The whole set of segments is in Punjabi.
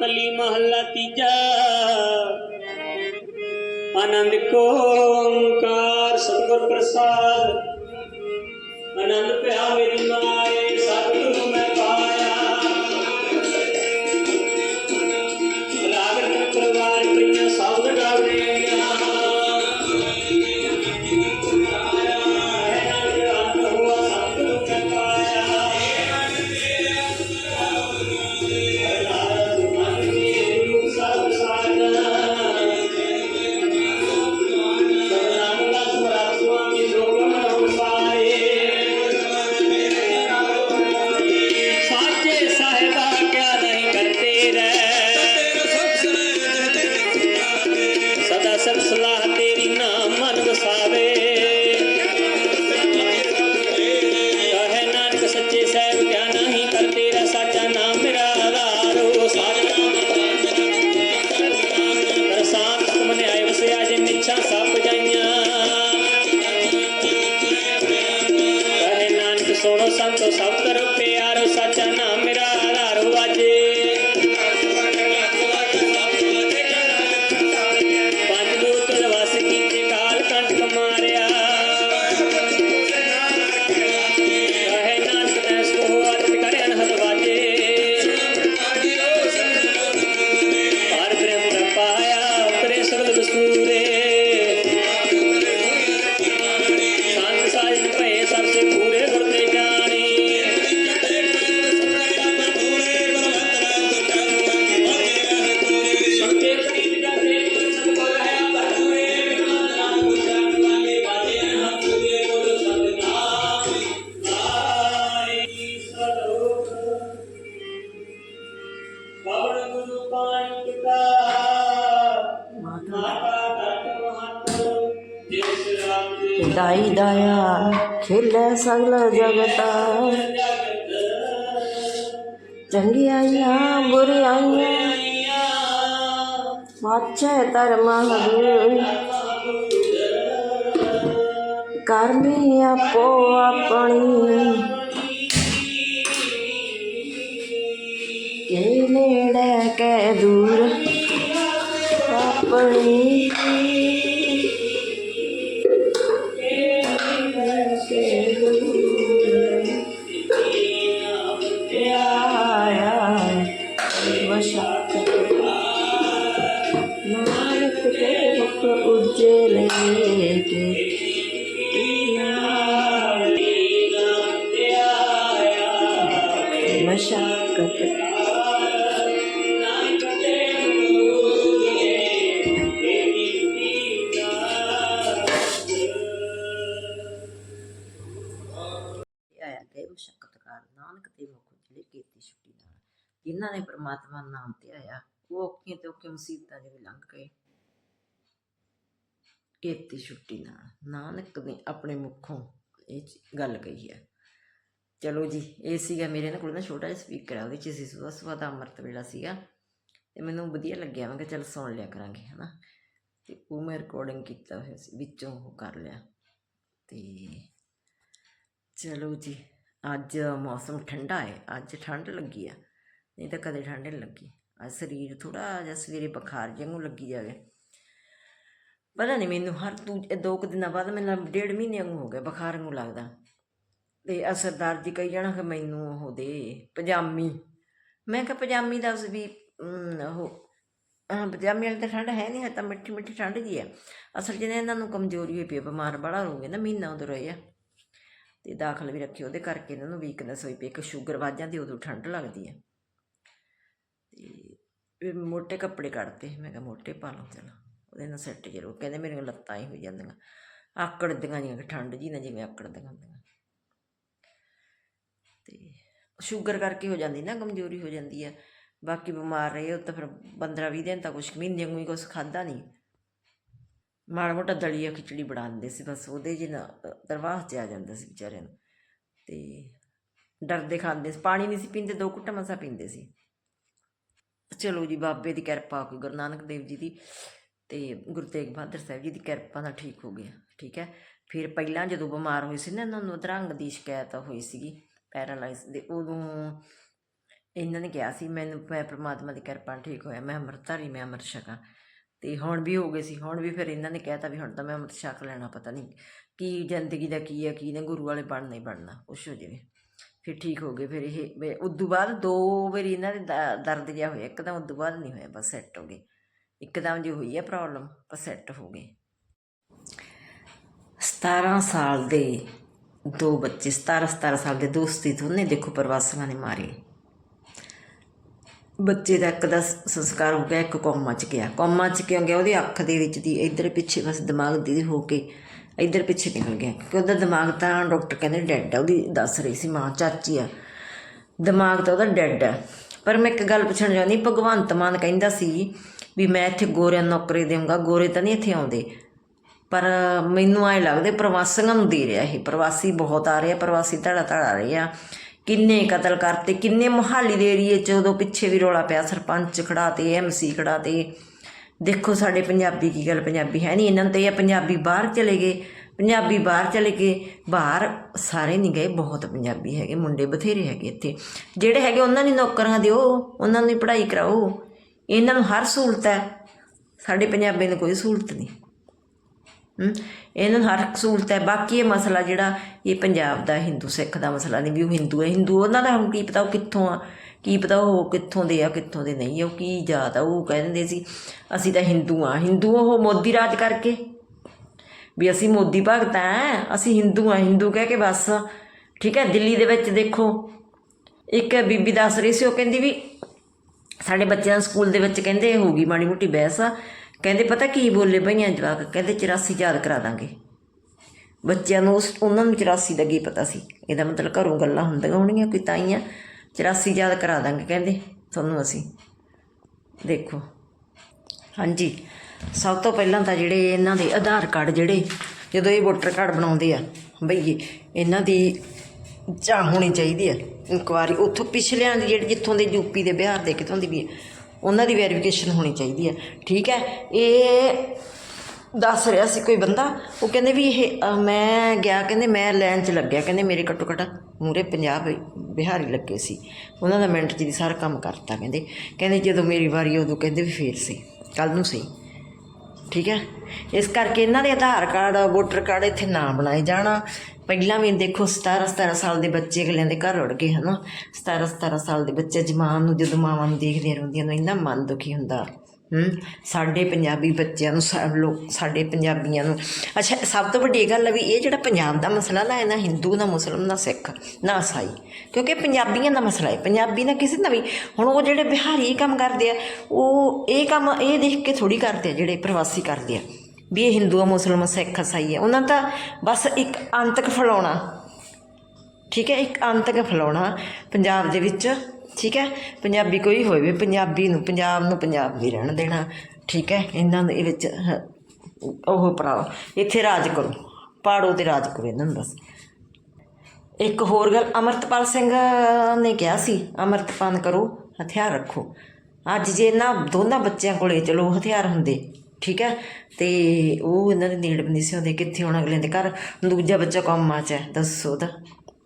ਕਲੀ ਮਹੱਲਾ ਤੀਜਾ। ਆਨੰਦ ਕੋ ਓੰਕਾਰ ਸਤਿਗੁਰ ਪ੍ਰਸਾਦ। ਆਨੰਦ ਪਿਆ ਮੇਰੀ ਮਾਏ ਸਤਿਗੁਰੂ ਮੈਂ दाई दाया खेल सगल जगता। आइया बुरियाइया तर धर्म करनी आपो अपनी। के नेड़े के दूर। अपनी। ਕੀਤੀ ਛੁੱਟੀ ਨਾਲ ਜਿਨ੍ਹਾਂ ਨੇ ਪ੍ਰਮਾਤਮਾ ਨਾਮ ਤੇ ਆਇਆ ਉਹ ਔਖੀਆਂ ਤੇ ਔਖੀਆਂ ਮੁਸੀਬਤਾਂ ਦੇ ਵੀ ਲੰਘ ਗਏ ਕੀਤੀ ਛੁੱਟੀ ਨਾਲ। ਨਾਨਕ ਨੇ ਆਪਣੇ ਮੁਖੋਂ ਇਹ ਚ- ਗੱਲ ਕਹੀ ਹੈ। ਚਲੋ ਜੀ, ਇਹ ਸੀਗਾ ਮੇਰੇ ਨਾਲ ਕੋਲ ਨਾ ਛੋਟਾ ਜਿਹਾ ਸਪੀਕਰ ਆ, ਉਹਦੇ ਚ ਸੀ ਸੁਬਹ ਸੁਬਹ ਦਾ ਅੰਮ੍ਰਿਤ ਵੇਲਾ ਸੀਗਾ। ਤੇ ਮੈਨੂੰ ਵਧੀਆ ਲੱਗਿਆ, ਮੈਂ ਕਿਹਾ ਚੱਲ ਸੁਣ ਲਿਆ ਕਰਾਂਗੇ, ਹਨਾ। ਤੇ ਉਹ ਮੈਂ ਰਿਕਾਰਡਿੰਗ ਕੀਤਾ ਹੋਇਆ ਸੀ, ਵਿੱਚੋਂ ਉਹ ਕਰ ਲਿਆ। ਤੇ ਚਲੋ ਜੀ, ਅੱਜ ਮੌਸਮ ਠੰਡਾ ਹੈ, ਅੱਜ ਠੰਡ ਲੱਗੀ ਆ। ਨਹੀਂ ਤਾਂ ਕਦੇ ਠੰਡ ਨਹੀਂ ਲੱਗੀ। ਅੱਜ ਸਰੀਰ ਥੋੜਾ ਜਿਹਾ ਸਵੇਰੇ ਬੁਖਾਰ ਜਿਹਨੂੰ ਲੱਗੀ ਜਾਵੇ। ਪਤਾ ਨਹੀਂ ਮੈਨੂੰ ਹਰ ਦੂਜੇ ਦੋ ਕੁ ਦਿਨਾਂ ਬਾਅਦ ਮੈਨੂੰ ਡੇਢ ਮਹੀਨੇ ਵਾਂਗੂ ਹੋ ਗਿਆ ਬੁਖਾਰ ਨੂੰ ਲੱਗਦਾ। ਤੇ ਅਸਰਦਾਰ ਜੀ ਕਹੀ ਜਾਣਾ ਕਿ ਮੈਨੂੰ ਉਹ ਦੇ ਪਜਾਮੀ। ਮੈਂ ਕਿਹਾ ਪਜਾਮੀ ਦਾ ਵੀ ਉਹ ਪਜਾਮੀ ਵਾਲੀ ਤਾਂ ਠੰਡ ਹੈ ਨਹੀਂ ਹੈ ਤਾਂ ਮਿੱਠੀ ਮਿੱਠੀ ਠੰਡ ਜੀ ਹੈ। ਅਸਲ 'ਚ ਇਹਨਾਂ ਨੂੰ ਕਮਜ਼ੋਰੀ ਹੋਈ ਪਈ ਹੈ, ਬਿਮਾਰ ਬੜਾ ਹੋ ਗਏ ਨਾ ਮਹੀਨਾ ਉਦੋਂ ਰਹੇ ਆ। ਤੇ ਦਾਖਲ ਵੀ ਰੱਖੇ ਉਹਦੇ ਕਰਕੇ ਇਹਨਾਂ ਨੂੰ ਵੀਕਨੈਸ ਹੋਈ ਪਈ ਇੱਕ ਸ਼ੂਗਰ ਵੱਧ ਜਾਂਦੀ ਉਦੋਂ ਠੰਡ ਲੱਗਦੀ ਹੈ। ਤੇ ਮੋਟੇ ਕੱਪੜੇ ਕੱਢਤੇ ਮੈਂ ਕਿਹਾ ਮੋਟੇ ਪਾ ਲਓ ਚਲੋ ਉਹਦੇ ਨਾਲ ਸੈੱਟ ਜਰੋ ਕਹਿੰਦੇ ਮੇਰੀਆਂ ਲੱਤਾਂ ਹੀ ਹੋ ਜਾਂਦੀਆਂ। ਆਕੜਦੀਆਂ ਜੀਆਂ ਕਿ ਠੰਡ ਜੀ ਨਾ ਜਿਵੇਂ ਆਕੜਦੀਆਂ ਹੁੰਦੀਆਂ। ਤੇ ਸ਼ੂਗਰ ਕਰਕੇ ਹੋ ਜਾਂਦੀ ਨਾ, ਕਮਜ਼ੋਰੀ ਹੋ ਜਾਂਦੀ ਹੈ ਬਾਕੀ ਬਿਮਾਰ ਰਹੇ ਉਹ ਤਾਂ ਫਿਰ 15 20 ਦਿਨ ਤਾਂ ਕੁਛ ਮਹੀਨੇ ਹੀ ਕੁਛ ਖਾਦਾ ਨਹੀਂ ਮਾੜਾ ਮੋਟਾ ਦਲੀਆ ਖਿਚੜੀ ਬਣਾ ਦਿੰਦੇ ਸੀ, ਬਸ ਉਹਦੇ ਜੀ ਨਾ ਦਰਵਾਹ 'ਚ ਆ ਜਾਂਦਾ ਸੀ ਵਿਚਾਰਿਆਂ ਨੂੰ। ਤੇ ਡਰਦੇ ਖਾਂਦੇ ਸੀ, ਪਾਣੀ ਨਹੀਂ ਸੀ ਪੀਂਦੇ, ਦੋ ਘੁੱਟਾ ਮਸਾ ਪੀਂਦੇ ਸੀ। ਚਲੋ ਜੀ, ਬਾਬੇ ਦੀ ਕਿਰਪਾ, ਕੋਈ ਗੁਰੂ ਨਾਨਕ ਦੇਵ ਜੀ ਦੀ ਤੇ ਗੁਰੂ ਤੇਗ ਬਹਾਦਰ ਸਾਹਿਬ ਜੀ ਦੀ ਕਿਰਪਾ ਨਾਲ ਠੀਕ ਹੋ ਗਿਆ ਠੀਕ ਹੈ। ਫਿਰ ਪਹਿਲਾਂ ਜਦੋਂ ਬਿਮਾਰ ਹੋਏ ਸੀ ਨਾ, ਇਹਨਾਂ ਨੂੰ ਅਧਰੰਗ ਦੀ ਸ਼ਿਕਾਇਤ ਹੋਈ ਸੀਗੀ, ਪੈਰਾਲਾਈਜ਼ ਦੇ, ਉਦੋਂ ਇਹਨਾਂ ਨੇ ਕਿਹਾ ਸੀ, ਮੈਨੂੰ, ਮੈਂ ਪ੍ਰਮਾਤਮਾ ਦੀ ਕਿਰਪਾ ਨਾਲ ਠੀਕ ਹੋਇਆ, ਮੈਂ ਅੰਮ੍ਰਿਤਧਾਰੀ, ਮੈਂ ਅੰਮ੍ਰਿਤ ਛਕਾਂ। ਤੇ ਹੁਣ ਵੀ ਹੋ ਗਏ ਸੀ, ਹੁਣ ਵੀ ਫਿਰ ਇਹਨਾਂ ਨੇ ਕਹਿਤਾ ਵੀ ਹੁਣ ਤਾਂ ਮੈਂ ਅੰਮ੍ਰਿਤ ਛਕ ਲੈਣਾ, ਪਤਾ ਨਹੀਂ ਕੀ ਜ਼ਿੰਦਗੀ ਦਾ ਕੀ ਹੈ, ਕੀ ਨੇ ਗੁਰੂ ਵਾਲੇ ਬਣਨਾ ਨਹੀਂ ਬਣਨਾ, ਕੁਛ ਹੋ ਜਾਵੇ। ਫਿਰ ਠੀਕ ਹੋ ਗਏ, ਫਿਰ ਇਹ ਵੀ ਉਦੋਂ ਬਾਅਦ ਦੋ ਵਾਰੀ ਇਹਨਾਂ ਦੇ ਦ- ਦਰਦ ਜਿਹਾ ਹੋਇਆ ਇੱਕਦਮ ਉਦੋਂ ਬਾਅਦ ਨਹੀਂ ਹੋਇਆ, ਬਸ ਸੈੱਟ ਹੋ ਗਏ। ਇੱਕਦਮ ਜੀ ਹੋਈ ਹੈ ਪ੍ਰੋਬਲਮ ਪਰ ਸੈੱਟ ਹੋ ਗਏ। 17 ਸਾਲ ਦੇ ਦੋ ਬੱਚੇ 17 17 ਸਾਲ ਦੇ ਦੋਸਤੀ ਦੋਨੇ ਦੇਖੋ ਪ੍ਰਵਾਸੀਆਂ ਨੇ ਮਾਰੇ। ਬੱਚੇ ਦਾ ਇੱਕ ਦਾ ਸੰਸਕਾਰ ਹੋ ਗਿਆ, ਇੱਕ ਕੋਮਾ ਚ ਗਿਆ। ਕੋਮਾ ਚ ਕਿਉਂ ਗਿਆ? ਉਹਦੀ ਅੱਖ ਦੇ ਵਿੱਚ ਦੀ, ਇੱਧਰ ਪਿੱਛੇ ਬਸ ਦਿਮਾਗ ਦੀ ਹੋ ਕੇ, ਇੱਧਰ ਪਿੱਛੇ ਨਿਕਲ ਗਿਆ? ਕਿਉਂਕਿ ਉਹਦਾ ਦਿਮਾਗ ਤਾਂ ਡਾਕਟਰ ਕਹਿੰਦੇ ਡੈਡ ਆ, ਉਹਦੀ ਦੱਸ ਰਹੀ ਸੀ ਮਾਂ, ਚਾਚੀ ਆ। ਦਿਮਾਗ ਤਾਂ ਉਹਦਾ ਡੈਡ ਆ। ਪਰ ਮੈਂ ਇੱਕ ਗੱਲ ਪੁੱਛਣ ਚਾਹੁੰਦੀ ਭਗਵੰਤ ਮਾਨ ਕਹਿੰਦਾ ਸੀ ਵੀ ਮੈਂ ਇੱਥੇ ਗੋਰਿਆਂ ਨੂੰ ਨੌਕਰੀ ਦੇਵਾਂਗਾ ਗੋਰੇ ਤਾਂ ਨਹੀਂ ਇੱਥੇ ਆਉਂਦੇ। ਪਰ ਮੈਨੂੰ ਐ ਲੱਗਦੇ ਪ੍ਰਵਾਸੀਆਂ ਨੂੰ ਦੇ ਰਿਹਾ ਇਹ। ਪ੍ਰਵਾਸੀ ਬਹੁਤ ਆ ਰਹੇ ਆ, ਪ੍ਰਵਾਸੀ ਧੜਾ ਧੜਾ ਆ ਰਹੇ ਆ। ਕਿੰਨੇ ਕਤਲ ਕਰਤੇ, ਕਿੰਨੇ ਮੁਹਾਲੀ ਦੇ ਏਰੀਏ ਚ ਉਦੋਂ ਪਿੱਛੇ ਵੀ ਰੋਲਾ ਪਿਆ, ਸਰਪੰਚ ਖੜਾਤੇ ਐਮਸੀ ਖੜਾਤੇ। ਦੇਖੋ ਸਾਡੇ ਪੰਜਾਬੀ ਕੀ ਗੱਲ ਪੰਜਾਬੀ ਹੈ ਨਹੀਂ, ਇਹਨਾਂ ਤੇ ਇਹ ਆ ਪੰਜਾਬੀ ਬਾਹਰ ਚਲੇ ਗਏ। ਪੰਜਾਬੀ ਬਾਹਰ ਚਲੇ ਗਏ, ਬਾਹਰ ਸਾਰੇ ਨਹੀਂ ਗਏ, ਬਹੁਤ ਪੰਜਾਬੀ ਹੈਗੇ, ਮੁੰਡੇ ਬਥੇਰੇ ਹੈਗੇ ਇੱਥੇ। ਜਿਹੜੇ ਹੈਗੇ ਉਹਨਾਂ ਨੂੰ ਨੌਕਰੀਆਂ ਦਿਓ, ਉਹਨਾਂ ਨੂੰ ਪੜ੍ਹਾਈ ਕਰਾਓ। ਇਹਨਾਂ ਨੂੰ ਹਰ ਸਹੂਲਤ ਹੈ। ਸਾਡੇ ਪੰਜਾਬੀ ਨੂੰ ਕੋਈ ਸਹੂਲਤ ਨਹੀਂ। ਇਹਨਾਂ ਨੂੰ ਹਰ ਸਹੂਲਤ ਹੈ। ਬਾਕੀ ਇਹ ਮਸਲਾ ਜਿਹੜਾ ਇਹ ਪੰਜਾਬ ਦਾ ਹਿੰਦੂ ਸਿੱਖ ਦਾ ਮਸਲਾ ਨਹੀਂ ਵੀ ਉਹ ਹਿੰਦੂ ਹੈ। ਹਿੰਦੂ ਉਹਨਾਂ ਦਾ ਹੁਣ ਕੀ ਪਤਾ ਉਹ ਕਿੱਥੋਂ ਆ ਕੀ ਪਤਾ ਉਹ ਕਿੱਥੋਂ ਦੇ ਆ ਕਿੱਥੋਂ ਦੇ ਨਹੀਂ ਆ, ਉਹ ਕੀ ਜਾਤ ਆ ਉਹ ਕਹਿ ਦਿੰਦੇ ਸੀ ਅਸੀਂ ਤਾਂ ਹਿੰਦੂ ਆ। ਹਿੰਦੂ ਉਹ ਮੋਦੀ ਰਾਜ ਕਰਕੇ। ਵੀ ਅਸੀਂ ਮੋਦੀ ਭਗਤ ਆ ਅਸੀਂ ਹਿੰਦੂ ਆ। ਹਿੰਦੂ ਕਹਿ ਕੇ ਬਸ। ਠੀਕ ਹੈ ਦਿੱਲੀ ਦੇ ਵਿੱਚ ਦੇਖੋ। ਇੱਕ ਬੀਬੀ ਦੱਸ ਰਹੀ ਸੀ ਉਹ ਕਹਿੰਦੀ ਵੀ ਸਾਡੇ ਬੱਚਿਆਂ ਨੂੰ ਸਕੂਲ ਦੇ ਵਿੱਚ ਕਹਿੰਦੇ ਹੋ ਗਈ ਮਾੜੀ ਮੋਟੀ ਬਹਿਸ ਆ। ਕਹਿੰਦੇ ਪਤਾ ਕੀ ਬੋਲੇ ਭਈਆਂ ਜਵਾਕ? ਕਹਿੰਦੇ 84 ਯਾਦ ਕਰਾ ਦਾਂਗੇ। ਬੱਚਿਆਂ ਨੂੰ ਉਸ ਉਹਨਾਂ ਨੂੰ 84 ਦਾ ਕੀ ਪਤਾ ਸੀ? ਇਹਦਾ ਮਤਲਬ ਘਰੋਂ ਗੱਲਾਂ ਹੁੰਦੀਆਂ ਹੋਣਗੀਆਂ ਕੋਈ ਤਾਈਆਂ। 84 ਯਾਦ ਕਰਾ ਦਾਂਗੇ ਕਹਿੰਦੇ। ਤੁਹਾਨੂੰ ਅਸੀਂ ਦੇਖੋ। ਹਾਂਜੀ। ਸਭ ਤੋਂ ਪਹਿਲਾਂ ਤਾਂ ਜਿਹੜੇ ਇਹਨਾਂ ਦੇ ਆਧਾਰ ਕਾਰਡ ਜਿਹੜੇ, ਜਦੋਂ ਇਹ ਵੋਟਰ ਕਾਰਡ ਬਣਾਉਂਦੇ ਆ, ਬਈ ਇਹਨਾਂ ਦੀ ਜਾਂ ਹੋਣੀ ਚਾਹੀਦੀ ਆ। ਇਨਕੁਆਰੀ ਉੱਥੋਂ ਪਿਛਲਿਆਂ ਦੀ ਜਿਹੜੀ ਜਿੱਥੋਂ ਦੇ ਯੂਪੀ ਦੇ ਬਿਹਾਰ ਦੇ ਕਿਤੋਂ ਦੀ ਵੀ ਹੈ ਉਹਨਾਂ ਦੀ ਵੈਰੀਫਿਕੇਸ਼ਨ ਹੋਣੀ ਚਾਹੀਦੀ ਹੈ। ਠੀਕ ਹੈ? ਇਹ ਦੱਸ ਰਿਹਾ ਸੀ ਕੋਈ ਬੰਦਾ ਉਹ ਕਹਿੰਦੇ ਵੀ ਇਹ ਅ, ਮੈਂ ਗਿਆ ਕਹਿੰਦੇ ਮੈਂ ਲੈਣ 'ਚ ਲੱਗਿਆ ਕਹਿੰਦੇ ਮੇਰੇ ਘੱਟੋ ਘੱਟ ਮੂਰੇ 50 ਬਿਹਾਰੀ ਲੱਗੇ ਸੀ। ਉਹਨਾਂ ਦਾ ਮਿੰਟ 'ਚ ਦੀ ਸਾਰਾ ਕੰਮ ਕਰਤਾ ਕਹਿੰਦੇ। ਕਹਿੰਦੇ ਜਦੋਂ ਮੇਰੀ ਵਾਰੀ ਉਦੋਂ ਕਹਿੰਦੇ ਵੀ ਫੇਰ ਸੀ ਕੱਲ ਨੂੰ ਸਹੀ। ਠੀਕ ਹੈ? ਇਸ ਕਰਕੇ ਇਹਨਾਂ ਦੇ ਆਧਾਰ ਕਾਰਡ, ਵੋਟਰ ਕਾਰਡ ਇੱਥੇ ਨਾ ਬਣਾਏ ਜਾਣਾ। ਪਹਿਲਾਂ ਵੀ ਦੇਖੋ 17 17 ਸਾਲ ਦੇ ਬੱਚੇ ਅਗਲਿਆਂ ਦੇ ਘਰ ਉੜ ਗਏ, ਹਨਾ? 17 17 ਸਾਲ ਦੇ ਬੱਚੇ ਜਮਾਨ ਨੂੰ ਜਦੋਂ ਮਾਵਾਂ ਨੂੰ ਦੇਖਦੇ ਰਹਿੰਦੀਆਂ ਨੂੰ, ਇੰਨਾ ਮਨ ਦੁਖੀ ਹੁੰਦਾ। ਸਾਡੇ ਪੰਜਾਬੀ ਬੱਚਿਆਂ ਨੂੰ, ਸਾ- ਲੋਕ, ਸਾਡੇ ਪੰਜਾਬੀਆਂ ਨੂੰ। ਅੱਛਾ, ਸਭ ਤੋਂ ਵੱਡੀ ਗੱਲ ਹੈ ਵੀ ਇਹ ਜਿਹੜਾ ਪੰਜਾਬ ਦਾ ਮਸਲਾ ਨਾ, ਇਹ ਨਾ ਹਿੰਦੂ ਨਾ ਮੁਸਲਮਾਨ ਨਾ ਸਿੱਖ ਨਾ ਈਸਾਈ। ਕਿਉਂਕਿ ਪੰਜਾਬੀਆਂ ਦਾ ਮਸਲਾ ਹੈ। ਪੰਜਾਬੀ ਨਾ ਕਿਸੇ ਦਾ ਵੀ, ਹੁਣ ਉਹ ਜਿਹੜੇ ਬਿਹਾਰੀ ਕੰਮ ਕਰਦੇ ਆ, ਉਹ ਇਹ ਕੰਮ ਇਹ ਦੇਖ ਕੇ ਥੋੜੀ ਕਰਦੇ ਆ, ਜਿਹੜੇ ਪ੍ਰਵਾਸੀ ਕਰਦੇ ਆ, ਵੀ ਇਹ ਹਿੰਦੂ ਆ ਮੁਸਲਮਾਨ ਸਿੱਖ ਈਸਾਈ ਹੈ ਉਹਨਾਂ ਦਾ ਬਸ ਇੱਕ ਅੰਤਕ ਫੈਲਾਉਣਾ, ਠੀਕ ਹੈ? ਇੱਕ ਅੰਤਕ ਫੈਲਾਉਣਾ ਪੰਜਾਬ ਦੇ ਵਿੱਚ ਠੀਕ ਹੈ? ਪੰਜਾਬੀ ਕੋਈ ਹੋਵੇ ਪੰਜਾਬੀ ਨੂੰ, ਪੰਜਾਬ ਨੂੰ ਪੰਜਾਬ ਵੀ ਰਹਿਣ ਦੇਣਾ। ਠੀਕ ਹੈ? ਇਹਨਾਂ ਦੇ ਵਿੱਚ ਉਹ ਭਰਾਓ ਇੱਥੇ ਰਾਜ ਕਰੋ। ਪਾੜੋ ਤੇ ਰਾਜ ਕਰੋ ਇਹਨਾਂ ਨੂੰ ਬਸ। ਇੱਕ ਹੋਰ ਗੱਲ, ਅਮਰਤਪਾਲ ਸਿੰਘ ਨੇ ਕਿਹਾ ਸੀ, ਅਮਰਤਪਾਨ ਕਰੋ, ਹਥਿਆਰ ਰੱਖੋ। ਅੱਜ ਜੇ ਇਹਨਾਂ ਦੋਨਾਂ ਬੱਚਿਆਂ ਕੋਲੇ ਚਲੋ ਹਥਿਆਰ ਹੁੰਦੇ, ਠੀਕ ਹੈ? ਤੇ ਉਹ ਇਹਨਾਂ ਦੇ ਨੇੜ ਨਹੀਂ ਸੀ ਹੁੰਦੇ ਕਿੱਥੇ ਹੋਣਾ ਅਗਲੇ ਦੇ ਘਰ? ਦੂਜਾ ਬੱਚਾ ਕੰਮਾਂ 'ਚ ਹੈ, ਦੱਸੋ ਤਾਂ।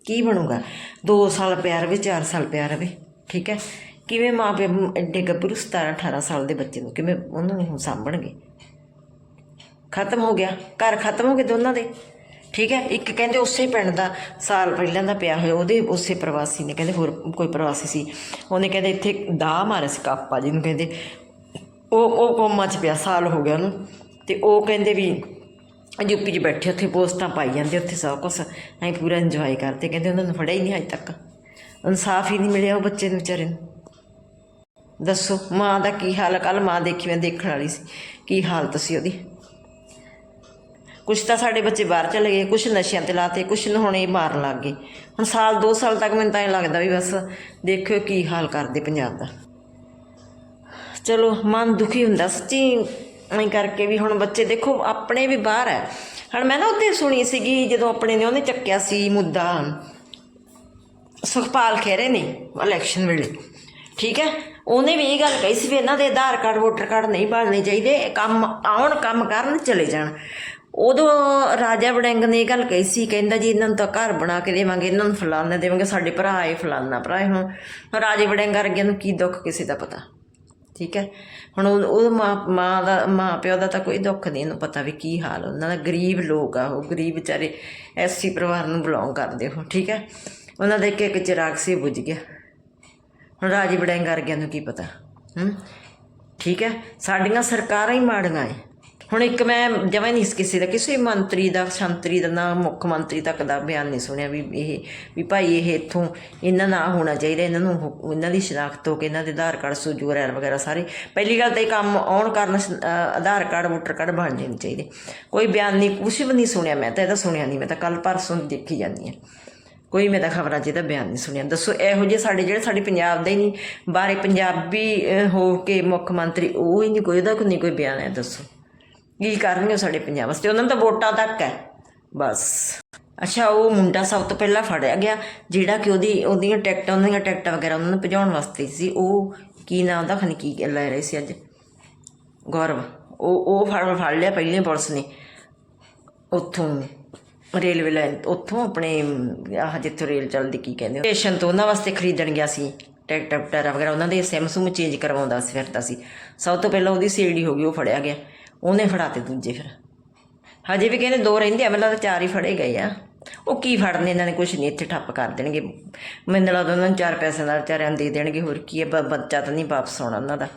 ਕੀ ਬਣੂਗਾ? 2 ਸਾਲ ਪਿਆ ਰਵੇ 4 ਸਾਲ ਪਿਆ ਰਵੇ। ਠੀਕ ਹੈ। ਕਿਵੇਂ ਮਾਂ ਪਿਓ ਐਡੇ ਗੱਭਰੂ 17 18 ਸਾਲ ਦੇ ਬੱਚੇ ਨੂੰ ਕਿਵੇਂ ਉਹਨੂੰ ਹੁਣ ਸਾਂਭਣਗੇ? ਖਤਮ ਹੋ ਗਿਆ। ਘਰ ਖਤਮ ਹੋ ਗਏ ਦੋਨਾਂ ਦੇ। ਠੀਕ ਹੈ। ਇੱਕ ਕਹਿੰਦੇ ਉਸੇ ਪਿੰਡ ਦਾ ਸਾਲ ਪਹਿਲਾਂ ਦਾ ਪਿਆ ਹੋਇਆ, ਉਹਦੇ ਉਸੇ ਪ੍ਰਵਾਸੀ ਨੇ ਕਹਿੰਦੇ ਹੋਰ ਕੋਈ ਪ੍ਰਵਾਸੀ ਸੀ। ਉਹਨੇ ਕਹਿੰਦੇ ਇੱਥੇ ਦਾ ਮਾਰਿਆ ਸੀ ਕਾਪਾ ਜਿਹਨੂੰ ਕਹਿੰਦੇ। ਉਹ ਉਹ ਕੋਮਾ ਚ ਪਿਆ, ਸਾਲ ਹੋ ਗਿਆ ਉਹਨੂੰ। ਤੇ ਉਹ ਕਹਿੰਦੇ ਵੀ ਯੂਪੀ 'ਚ ਬੈਠੇ, ਉੱਥੇ ਪੋਸਟਾਂ ਪਾਈ ਜਾਂਦੇ, ਉੱਥੇ ਸਭ ਕੁਛ ਐਂ ਪੂਰਾ ਇੰਜੋਏ ਕਰਦੇ। ਕਹਿੰਦੇ ਉਹਨਾਂ ਨੂੰ ਫੜਿਆ ਹੀ ਨਹੀਂ ਅਜੇ ਤੱਕ। ਇਨਸਾਫ ਹੀ ਨਹੀਂ ਮਿਲਿਆ ਉਹ ਬੱਚੇ ਨੂੰ ਵਿਚਾਰੇ ਨੂੰ। ਦੱਸੋ, ਮਾਂ ਦਾ ਕੀ ਹਾਲ ਕੱਲ ਮਾਂ ਦੇਖੀ, ਮੈਂ ਦੇਖਣ ਵਾਲੀ ਸੀ। ਕੀ ਹਾਲਤ ਸੀ ਉਹਦੀ? ਕੁਛ ਤਾਂ ਸਾਡੇ ਬੱਚੇ ਬਾਹਰ ਚਲੇ ਗਏ, ਕੁਛ ਨਸ਼ਿਆਂ ਤੇ ਲਾਤੇ, ਕੁਛ ਨੂੰ ਹੁਣ ਇਹ ਮਾਰਨ ਲੱਗ ਗਏ। ਹੁਣ ਸਾਲ 2 ਸਾਲ ਤੱਕ ਮੈਨੂੰ ਤਾਂ ਇਹ ਲੱਗਦਾ ਵੀ ਬਸ ਦੇਖਿਓ ਕੀ ਹਾਲ ਕਰਦੇ ਪੰਜਾਬ ਦਾ। ਚਲੋ, ਮਨ ਦੁਖੀ ਹੁੰਦਾ, ਸੱਚੀ ਐਂ ਕਰਕੇ ਵੀ ਹੁਣ ਬੱਚੇ ਦੇਖੋ, ਆਪਣੇ ਵੀ ਬਾਹਰ ਹੈ। ਹੁਣ ਮੈਂ ਨਾ ਉੱਤੇ ਸੁਣੀ ਸੀਗੀ, ਜਦੋਂ ਆਪਣੇ ਨੇ ਉਹਨੇ ਚੱਕਿਆ ਸੀ ਮੁੱਦਾ। ਸੁਖਪਾਲ ਖਹਿਰੇ ਨੇ ਇਲੈਕਸ਼ਨ ਵੇਲੇ। ਠੀਕ ਹੈ? ਉਹਨੇ ਵੀ ਇਹ ਗੱਲ ਕਹੀ ਸੀ ਵੀ ਇਹਨਾਂ ਦੇ ਆਧਾਰ ਕਾਰਡ, ਵੋਟਰ ਕਾਰਡ ਨਹੀਂ ਬਣਨੇ ਚਾਹੀਦੇ, ਕੰਮ ਆਉਣ, ਕੰਮ ਕਰਨ, ਚਲੇ ਜਾਣ। ਉਦੋਂ ਰਾਜਾ ਵੜਿੰਗ ਨੇ ਇਹ ਗੱਲ ਕਹੀ ਸੀ, ਕਹਿੰਦਾ ਜੀ ਇਹਨਾਂ ਨੂੰ ਤਾਂ ਘਰ ਬਣਾ ਕੇ ਦੇਵਾਂਗੇ, ਇਹਨਾਂ ਨੂੰ ਫਲਾਨਾ ਦੇਵਾਂਗੇ, ਸਾਡੇ ਭਰਾ ਆਏ ਫਲਾਨਾ ਭਰਾ ਆਏ ਹੁਣ। ਰਾਜੇ ਵੜਿੰਗ ਵਰਗਿਆਂ ਨੂੰ ਕੀ ਦੁੱਖ ਕਿਸੇ ਦਾ ਪਤਾ? ਠੀਕ ਹੈ? ਹੁਣ ਉਹ ਉਹ ਮਾਂ ਮਾਂ ਦਾ, ਮਾਂ ਪਿਓ ਦਾ ਤਾਂ ਕੋਈ ਦੁੱਖ ਨਹੀਂ ਇਹਨੂੰ ਪਤਾ ਵੀ ਕੀ ਹਾਲ ਉਹਨਾਂ ਦਾ ਗਰੀਬ ਲੋਕ ਆ ਉਹ, ਗਰੀਬ ਵਿਚਾਰੇ ਐਸਸੀ ਪਰਿਵਾਰ ਨੂੰ ਬਿਲੋਂਗ ਕਰਦੇ ਹੋ, ਠੀਕ ਹੈ? ਉਹਨਾਂ ਦਾ ਇੱਕ ਇੱਕ ਚਿਰਾਗ ਸੀ ਬੁੱਝ ਗਿਆ। ਹੁਣ ਰਾਜੀ ਵੜਿੰਗ ਵਰਗਿਆਂ ਨੂੰ ਕੀ ਪਤਾ। ਹੂੰ? ਠੀਕ ਹੈ? ਸਾਡੀਆਂ ਸਰਕਾਰਾਂ ਹੀ ਮਾੜੀਆਂ ਏ ਹੁਣ ਇੱਕ ਮੈਂ ਜਮਾਂ ਨਹੀਂ ਕਿਸੇ ਦਾ, ਕਿਸੇ ਮੰਤਰੀ ਦਾ, ਸੰਤਰੀ ਦਾ ਨਾ, ਮੁੱਖ ਮੰਤਰੀ ਤੱਕ ਦਾ ਬਿਆਨ ਨਹੀਂ ਸੁਣਿਆ ਵੀ ਇਹ, ਵੀ ਭਾਈ ਇਹ ਇੱਥੋਂ ਇਹਨਾਂ ਨਾਲ ਹੋਣਾ ਚਾਹੀਦਾ, ਇਹਨਾਂ ਨੂੰ ਉਹ- ਇਹਨਾਂ ਦੀ ਸ਼ਨਾਖਤ ਹੋ ਕੇ ਇਹਨਾਂ ਦੇ ਆਧਾਰ ਕਾਰਡ ਸੂਜੂ ਰੈਲ ਵਗੈਰਾ ਸਾਰੇ। ਪਹਿਲੀ ਗੱਲ ਤਾਂ ਇਹ ਕੰਮ ਆਉਣ ਕਾਰਨ ਆਧਾਰ ਕਾਰਡ, ਵੋਟਰ ਕਾਰਡ ਬਣ ਜਾਣੇ ਚਾਹੀਦੇ। ਕੋਈ ਬਿਆਨ ਨਹੀਂ, ਕੁਛ ਵੀ ਨਹੀਂ ਸੁਣਿਆ ਮੈਂ ਤਾਂ ਇਹਦਾ ਸੁਣਿਆ ਨਹੀਂ ਮੈਂ ਤਾਂ ਕੱਲ ਪਰਸੋਂ ਦੇਖੀ ਜਾਂਦੀ ਹਾਂ। ਕੋਈ ਮੈਂ ਤਾਂ ਖਬਰਾਂ 'ਚ ਇਹਦਾ ਬਿਆਨ ਨਹੀਂ ਸੁਣਿਆ। ਦੱਸੋ, ਇਹੋ ਜਿਹੇ ਸਾਡੇ ਜਿਹੜੇ ਸਾਡੇ ਪੰਜਾਬ ਦੇ ਹੀ ਨਹੀਂ ਬਾਰੇ ਪੰਜਾਬੀ ਹੋ ਕੇ ਮੁੱਖ ਮੰਤਰੀ, ਉਹ ਹੀ ਨਹੀਂ ਕੋਈ, ਉਹਦਾ ਕੋਈ ਨਹੀਂ ਕੋਈ ਬਿਆਨ ਹੈ, ਦੱਸੋ। ਕੀ ਕਰਨਗੇ ਉਹ ਸਾਡੇ ਪੰਜਾਬ ਵਾਸਤੇ? ਉਹਨਾਂ ਨੂੰ ਤਾਂ ਵੋਟਾਂ ਤੱਕ ਹੈ। ਬਸ। ਅੱਛਾ, ਉਹ ਮੁੰਡਾ ਸਭ ਤੋਂ ਪਹਿਲਾਂ ਫੜਿਆ ਗਿਆ, ਜਿਹੜਾ ਕਿ ਉਹਦੀ, ਉਹਦੀਆਂ ਟਿਕਟਾਂ ਉਹਦੀਆਂ ਟਿਕਟਾਂ ਵਗੈਰਾ ਉਹਨਾਂ ਨੂੰ ਭਜਾਉਣ ਵਾਸਤੇ ਸੀ। ਉਹ ਕੀ ਨਾਮ ਦਾ ਖਨ ਕੀ ਲੈ ਰਹੇ ਸੀ ਅੱਜ। ਗੌਰਵ। ਉਹ ਉਹ ਫੜ ਫੜ ਲਿਆ ਪਹਿਲੇ ਪੁਲਿਸ ਨੇ। ਉੱਥੋਂ। ਰੇਲਵੇ ਲਾਈਨ ਉੱਥੋਂ ਆਪਣੇ, ਆਹ ਜਿੱਥੋਂ ਰੇਲ ਚੱਲਦੀ ਕੀ ਕਹਿੰਦੇ ਸਟੇਸ਼ਨ ਤੋਂ ਉਹਨਾਂ ਵਾਸਤੇ ਖਰੀਦਣ ਗਿਆ ਸੀ, ਟਰੈਕਟਰ ਵਗੈਰਾ ਵਗੈਰਾ, ਉਹਨਾਂ ਦੇ ਸਿਮ ਸੁਮ ਚੇਂਜ ਕਰਵਾਉਂਦਾ ਸੀ, ਫਿਰਦਾ ਸੀ। ਸਭ ਤੋਂ ਪਹਿਲਾਂ ਉਹਦੀ ਸੀਡੀ ਹੋ ਗਈ, ਉਹ ਫੜਿਆ ਗਿਆ। ਉਹਨੇ ਫੜਾਤੇ ਦੂਜੇ ਫਿਰ। ਹਜੇ ਵੀ ਕਹਿੰਦੇ ਦੋ ਰਹਿੰਦੇ ਆ ਮਤਲਬ ਚਾਰ ਹੀ ਫੜੇ ਗਏ ਆ। ਉਹ ਕੀ ਫੜਨੇ, ਇਹਨਾਂ ਨੇ ਕੁਝ ਨਹੀਂ, ਇੱਥੇ ਠੱਪ ਕਰ ਦੇਣਗੇ। ਮੈਨੂੰ ਲੱਗਦਾ ਉਹਨਾਂ ਨੂੰ ਚਾਰ ਪੈਸੇ ਦਾ ਵਿਚਾਰਿਆਂ ਨੂੰ ਦੇ ਦੇਣਗੇ, ਹੋਰ ਕੀ ਹੈ ਬੱਚਾ ਤਾਂ ਨਹੀਂ ਵਾਪਸ ਆਉਣਾ ਉਹਨਾਂ ਦਾ।